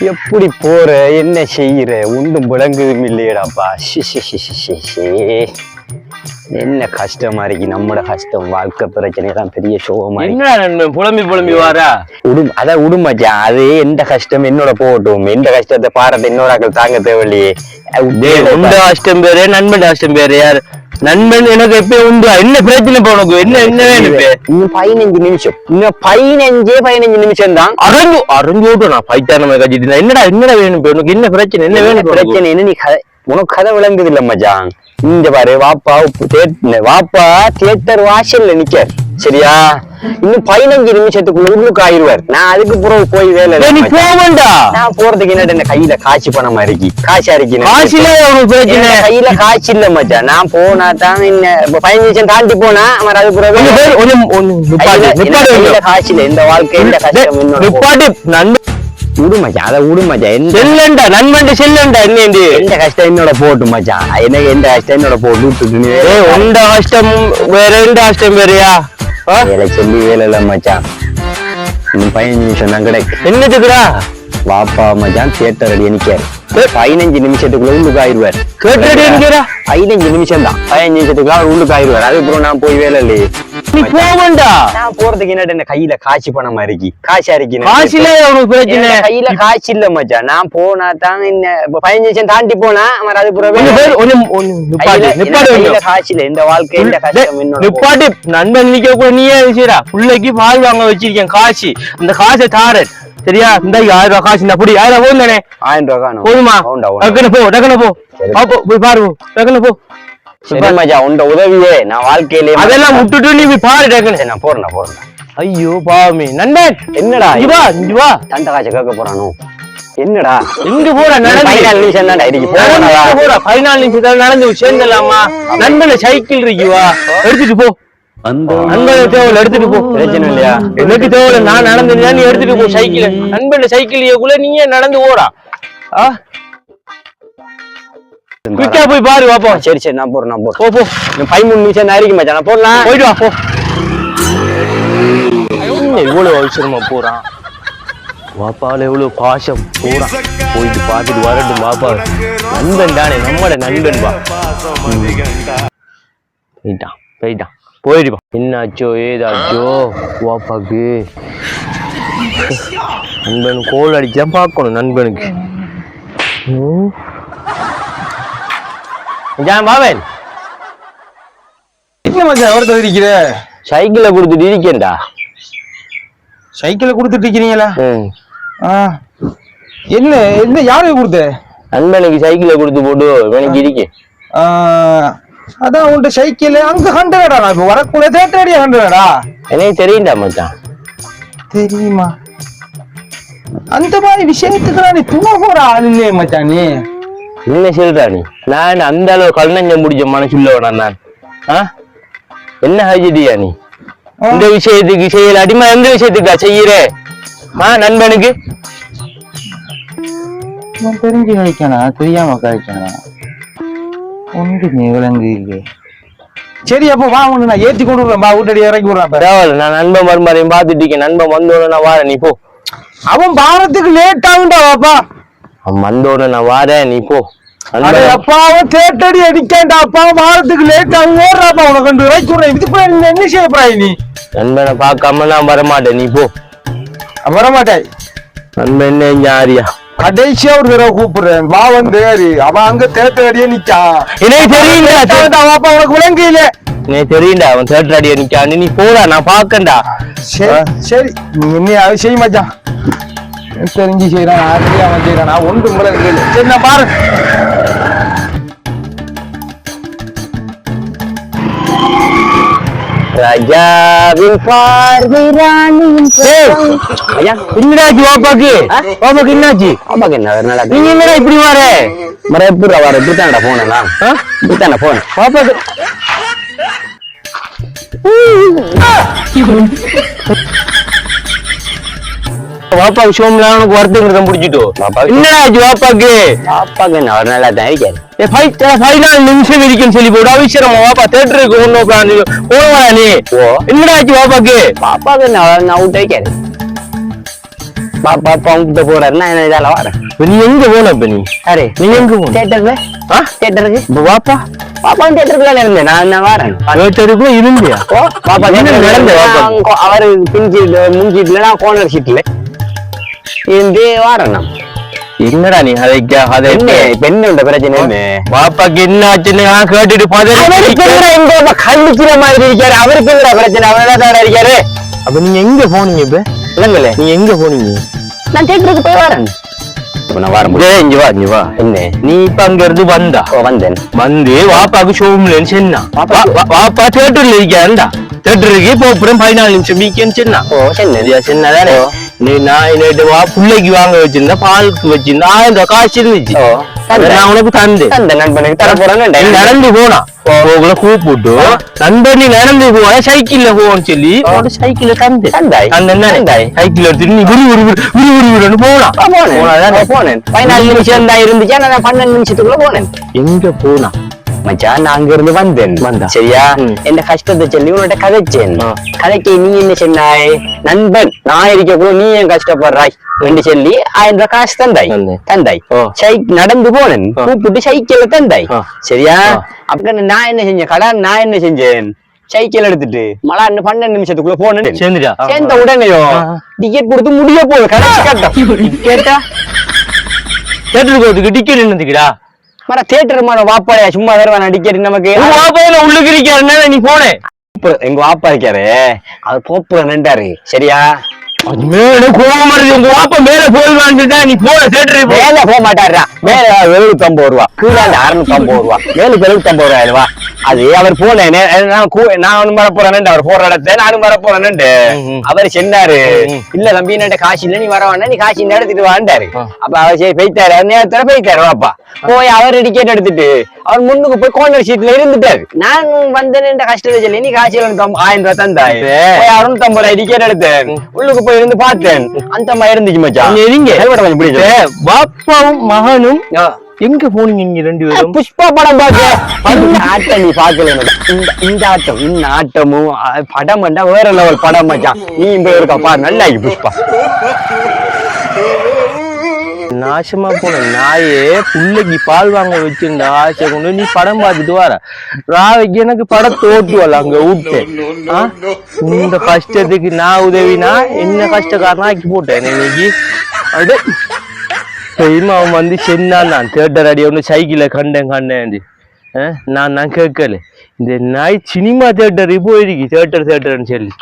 எப்படி போற என்ன செய்யற? ஒன்றும் விளங்குதும் இல்லையடாப்பா. என்ன கஷ்டமா இருக்கு? நம்மட கஷ்டம் வாழ்க்கை பிரச்சனை எல்லாம் பெரிய சோகமா என்ன புலம்பி புலம்பி வாரா? உடும் அத உடுமச்சான் அது எந்த கஷ்டம்? என்னோட போகட்டும். எந்த கஷ்டத்தை பாரத்தை இன்னொரு ஆக்கள் தாங்க தேவையில்லையே. உண்ட கஷ்டம் பேரு நண்பன் கஷ்டம் பேரு யார்? நண்பன் எனக்கு எப்ப உண்டு. என்ன பிரச்சனை இப்ப உனக்கு? என்ன என்ன இன்னும் பதினஞ்சு நிமிஷம். இன்னும் பதினஞ்சே பதினஞ்சு நிமிஷம் தான் அரைஞ்சு அரைஞ்சு விட்டு நான் பைத்தானமே கட்டிட்டு. என்னடா என்னடா வேணும் இப்ப? உனக்கு என்ன பிரச்சனை? என்ன வேணும்? பிரச்சனை என்ன நீ கதை உனக்கு கதை விளங்குது இல்ல மச்சான். இந்த பாரு வாப்பா தேட்- வாப்பா தியேட்டர் வாசல்ல நிக்க. சரியா? இன்னும் பதினஞ்சு நிமிஷத்துக்குள்ள உள்ளுக்கு ஆயிருவார் நான் அதுக்கு பிறகு போய் வேலை நீ வேண்டாம் நான் போறதுக்கு என்ன கையில காசு பணமா இருக்கு காசா இருக்கு காசிலே உனக்கு பிரச்சனை? கையில காசு இல்ல மச்சான் நான் போனா தான் என்ன பதினஞ்சு நிமிஷம் தாண்டி போனா அவர் அது பிறகு. காசு இல்ல இந்த வாழ்க்கை இந்த கஷ்டம். நிப்பாட்டு நண்பன் விடு மச்சான் அதை விடு மச்சான் எந்த செல்லண்டா நண்பன் செல்லண்டா என்ன எந்த கஷ்டம் என்னோட போட்டு மச்சான்? எனக்கு எந்த கஷ்டம் என்னோட போட்டு விட்டுட்டு வேற ஏய் உண்ட கஷ்டம் வேற எந்த கஷ்டம் வேறயா? வேலை சொல்லி வேலை இல்ல மச்சான். இன்னும் பதினஞ்சு நிமிஷம் தான் கிடைக்கு. என்னத்துக்குடா வாப்பா மச்சான் தியேட்டர் அடி நிக்காரு பதினஞ்சு நிமிஷத்துக்குள்ள உள்ளுக்கு ஆயிடுவார். பதினஞ்சு நிமிஷம் தான் பதினஞ்சு நிமிஷத்துக்குள்ள அவர் உள்ளுக்கு ஆயிடுவார். அதுக்கப்புறம் நான் போய் வேலை இல்லையே. நீ போக வேண்டாம் நான் போறதுக்கு என்னட்டு என்ன கையில காசு பணமா இருக்கு காசா இருக்கு காசிலே உனக்கு பிரச்சனை? கையில காசு இல்ல மச்சான். நான் போனா தான் என்ன பதினஞ்சு நிமிஷம் தாண்டி போனா அவர் அது கையில-. காசு இல்ல. இந்த வாழ்க்கை இந்த கஷ்டம் என்னோட போகும். நிப்பாட்டு நண்பன் நிக்க கூட நீயே செய்யறா பிள்ளைக்கு பால் வாங்க வச்சிருக்கேன் காசு. அந்த காசை தாரன். சரியா? இந்த ஆயிரம் ரூபாய் காசு இந்த அப்படி ஆயிரம் ரூபாய் தானே? ஆயிரம் ரூபா காணும். போதுமா? உண்டா, உண்டா. டக்குனு போ டக்குனு போ. போய் பாரு டக்குனு போ. சரி. உண்ட உதவியே. நான் வாழ்க்கையிலே அதெல்லாம் விட்டுட்டு நீ போய் பாரு டக்குனு சரி, நான் போறேன் போறேன். ஐயோ பாவமே நண்பன் என்னடா இங்க வா இங்க வா. காய்ச்ச கேட்க போறானோ? என்னடா? எங்க போற நடந்து. பதினாலு நிமிஷம் தான்டா இருக்கு போறேன்டா. போற பதினாலு நிமிஷத்துல நடந்து சேர்ந்தலாமா நண்பன சைக்கிள் இருக்குவா எடுத்துட்டு போ. நண்பன தேவையில்ல எடுத்துட்டு போ. பிரச்சனை இல்லையா? எனக்கு தேவையில்ல நான் நடந்து நீ எடுத்துட்டு போ சைக்கிள் நண்பன் சைக்கிள் நீயே நடந்து ஓடா. ஆ? குயிக்கா போய் பாரு வாப்பா சரி சரி நான் போறேன் நான் போறேன். போ போ. பதிமூணு நிமிஷம் தான் இருக்கு மச்சான். நான் போடலாம். போயிட்டு வா போ. இவ்வளவு அவசரமா போறான்? வாப்பால எவ்வளவு பாசம் போறான். போயிட்டு பார்த்துட்டு வரட்டும் பாப்பா நண்பன் தானே நம்மட நண்பன் பா போயிட்டான் போயிட்டான். போயிடுப்பா என்னாச்சோ ஏதாச்சோ வாப்பாக்கு. நண்பன் கோல் அடிச்சா பார்க்கணும் நண்பனுக்கு. மச்சான் என்ன மச்சான் ஒருத்தர் இருக்கிற? சைக்கிளை கொடுத்துட்டு இருக்கேன்டா. சைக்கிளை கொடுத்துட்டு இருக்கிறீங்களா? என்ன என்ன யாருக்கு கொடுத்த? நண்பனுக்கு சைக்கிளை கொடுத்து போட்டு இவனுக்கு இருக்கேன் ஆ, அதான் உன்கிட்ட சைக்கிள் அங்க ஹண்ட்ரடா நான் இப்ப வரக்குள்ள தேட்டரடியா ஹண்ட்ரடா எனக்கு தெரியும்டா மச்சான். தெரியுமா? அந்த மாதிரி விஷயத்துக்கு நீ துணை போற ஆள் இல்லையே மச்சான். நீ என்ன சொல்றா நீ? நான் அந்த அளவு கல்நஞ்சம் முடிச்ச மனசுள்ளவனா நான். ஆ? என்ன ஹஜிடியா நீ? இந்த விஷயத்துக்கு செய்யல. அடிமை எந்த விஷயத்துக்கா செய்யற? ஆ நண்பனுக்கு? நான் தெரிஞ்சு கழிக்கானா தெரியாம கழிக்கானா ஒன்று நீ விளங்கு இல்லையே சரி அப்போ வா உன்னை நான் ஏத்தி கொண்டு விடுறேன். வா வீட்டடி இறக்கி விடுறேன். பரவாயில்ல நான் நண்பன் மருமாரையும் பார்த்துட்டு இருக்கேன். நண்பன் வந்தோடனே வாரேன். நீ போ. அவன் பாரத்துக்கு லேட் ஆகுண்டா வாப்பா வந்தோடனே நான் வாரேன் நீ போ. அப்பாவும் தேட்டடி அடிக்காண்டா அப்பாவும் வாரத்துக்கு லேட் ஆகும். ஓடுறாப்பா உனக்கு ரெண்டு ரூபாய்க்கு விடுறேன் இது போய் நீ என்ன செய்ய போறாய் நீ? நண்பனை பார்க்காம நான் வரமாட்டேன் நீ போ. வர மாட்டாய் நண்பன் என்ன ஜாரியா கடைசியா ஒரு தடவை கூப்பிடுறேன். வா வந்து. அவன் அங்க தேட்டர் அடியே நிக்கான் எனக்கு அவன்டா, வாப்பா உனக்கு விளங்கு இல்ல. எனக்கு தெரியும்டா அவன் தேட்டர் அடியா நிக்கான்னு. நீ போடா நான் பாக்கண்டா சரி சரி நீ என்ன மச்சான். தெரிஞ்சு செய்யறான் நான் தெரியாம செய்யறான் ஒன்று முறை இல்லை சரி நான் பாரு ராஜாவின் பார்வை ராணியின் ஐயா என்னடாச்சு வாப்பாக்கு வாப்பாக்கு என்னாச்சு அப்பாக்கு என்ன நல்லா நீங்க என்னடா இப்படி வர? மர எப்படி வர இப்படித்தானடா போனா இப்படித்தானே போன் வாப்பாக்கு வாப்பா விஷயம்லாம் உனக்கு வருத்தங்கிறத முடிச்சிட்டோ. வாப்பாக்கு- என்னடா ஆச்சு வாப்பாக்கு? அப்பாக்கு என்ன ஒரு நல்லா தான் ஏ, பதினாலு நிமிஷம் இருக்குன்னு சொல்லி போடு. அவசரமா வாப்பா தேட்டருக்கு ஒண்ணு போனவா நீ. என்னடா ஆச்சு வாப்பாக்கு? பாப்பாக்கு நான் விட்டு வைக்காரு பாப்பா அப்பா உங்ககிட்ட போறாரு நான் என்ன இதால வரேன். நீ எங்க போன இப்ப நீ? அரே நீ எங்க போன? தேட்டர்ல ஆ? தேட்டருக்கு இப்ப வாப்பா? பாப்பா தேட்டருக்குள்ள இருந்தேன். நான் நான் வரேன். தேட்டருக்குள்ள இருந்தியா? பாப்பா நடந்து? அவரு பின் சீட்ல முன் சீட்ல நான் கோனர் சீட்ல இருந்து நான் என்னடா நீ அதைக்கா அதை என்ன இப்ப என்ன பிரச்சனை என்ன பாப்பாக்கு என்ன ஆச்சுன்னு நான் கேட்டுட்டு என்ன எங்க கண்டிக்கிற மாதிரி இருக்காரு அவருக்கு என்ன பிரச்சனை அவர் என்ன இருக்காரு அப்ப நீங்க எங்க போனீங்க இப்ப இல்லங்களே நீ எங்க போனீங்க நான் தேட்டருக்கு போய் வரேன் நான் வர முடியும் டேய், இங்க வா இங்க வா என்ன நீ இப்ப அங்க இருந்து வந்தா ஓ வந்தேன் வந்து வாப்பாக்கு ஷோம்லன்னு சொன்னா வாப்பா- வா- வா- வாப்பா தேட்டர்ல இருக்காருடா தேட்டருக்கு போப்புறம் பதினாலு நிமிஷம் வீக்கேன்னு சொன்னா ஓ சரி சரியா சின்னதானே நீ நான் நேற்று வா பிள்ளைக்கு வாங்க வச்சிருந்தா பாலுக்கு வச்சிருந்தா ஆயிரம் ரூபாய் காசு இருந்துச்சு. நான் உனக்கு தந்தேன் நண்பனுக்கு தர போறேன்னு நடந்து போனா. கூப்பிட்டு. நண்பர் நீ நடந்து போன சைக்கிள்ல போன்னு சொல்லி. உன்னோட சைக்கிள்ல தந்து. தந்தாய். சைக்கிள் எடுத்துட்டு நீ விரு விரு விரு விரு விரு விருன்னு போனா. போனேன். போனேன். பதினாலு நிமிஷம் தான் இருந்துச்சு? நான் பன்னெண்டு நிமிஷத்துக்குள்ள போனேன். எங்க போனா? மச்சான் நான் அங்க இருந்து வந்தேன் வந்தா. சரியா ம். என்ன கஷ்டத்தை சொல்லி உன்கிட்ட கதைச்சேன். கதைக்கு நீ என்ன சொன்னாய் நண்பன் நான் இருக்கக்குள்ள நீ ஏன் கஷ்டப்படுறாய் என்று சொல்லி ஆயிரம் ரூபாய் காசு தந்தாய். தந்தாய் நடந்து போனேன். கூப்பிட்டு சைக்கிள்ல தந்தாய். சரியா. அப்படின்னு நான் என்ன செஞ்சேன் கடன் நான் என்ன செஞ்சேன் சைக்கிள் எடுத்துட்டு மழை பன்னெண்டு நிமிஷத்துக்குள்ள போனேன் சேர்ந்துடா சேர்ந்த உடனேயோ. டிக்கெட் கொடுத்து முடிய போகுது கடைசி கட்டம் கேட்டா தேட்டருக்கு போறதுக்கு டிக்கெட் என்னதுக்குடா மர தேட்டர் மர வாப்பாளையா சும்மா வருவான் டிக்கெட் நமக்கு. வாப்பையில உள்ளுக்கு இருக்காருன்னா நீ போனேன் போப்பு- எங்க வாப்பா இருக்காரு. அவர் போப்புற நின்றாரு. சரியா? அது மேல கோவம் வருது. உங்க வாப்பா மேல போயிடுவான்னு நீ போன தேட்டருக்கு போ. மேல போக மாட்டாரா மேல ரூபா. கீழே அறுநூத்தி ஐம்பது ரூபா. மேலுக்கு ரூபாய் ரூபா அது அவர் போனேன் நான் வர போறேன்னு அவர் போற இடத்துல நானும் வர போறேன்னு ம். அவர் சொன்னாரு ம். இல்ல தம்பி என்ன காசு இல்ல நீ வர வேண்டாம் நீ காசு இந்த எடுத்துட்டு வாண்டாரு. அப்ப அவர் சரி அவர் நேரத்துல போய்த்தாரு வாப்பா. போய் அவர் டிக்கெட் எடுத்துட்டு அவர் முன்னுக்கு போய் கோர்னர் சீட்ல இருந்துட்டாரு. நான் வந்தேன் கஷ்டத்தை சொல்லி நீ காசு ஆயிரம் ரூபாய். போய் அறுநூத்தி ஐம்பது ரூபாய் டிக்கெட் எடுத்தேன். உள்ளுக்கு போய் இருந்து பார்த்தேன் அந்த மாதிரி இருந்துச்சு மச்சான். ஏ, வாப்பாவும் மகனும் எங்க போனீங்க நீங்க ரெண்டு பேரும்? புஷ்பா படம் பாக்க இந்த ஆட்டம் நீ பாக்கல இந்த இந்த ஆட்டம் இந்த ஆட்டமும் படம் வேற லெவல் படம் மச்சான். நீ இந்த இருக்கா பாரு நல்லா புஷ்பா. நாசமா போன நாயே புள்ளைக்கு பால் வாங்க வச்சிருந்த ஆசை கொண்டு நீ படம் பார்த்துட்டு வர ராவைக்கு எனக்கு படம் தோட்டுவல அங்க விட்டு? இந்த கஷ்டத்துக்கு நான் உதவினா என்ன கஷ்டக்காரனா ஆக்கி போட்டேன் இன்னைக்கு. அது தெரியுமா அவன் வந்து சென்னான் நான் தேட்டர் அடி ஒன்று சைக்கிளை கண்டேன் கண்டேன். நான் நான் கேட்கல. இந்த நாய் சினிமா தேட்டருக்கு போயிருக்கு. தேட்டர் தேட்டர்னு சொல்லி.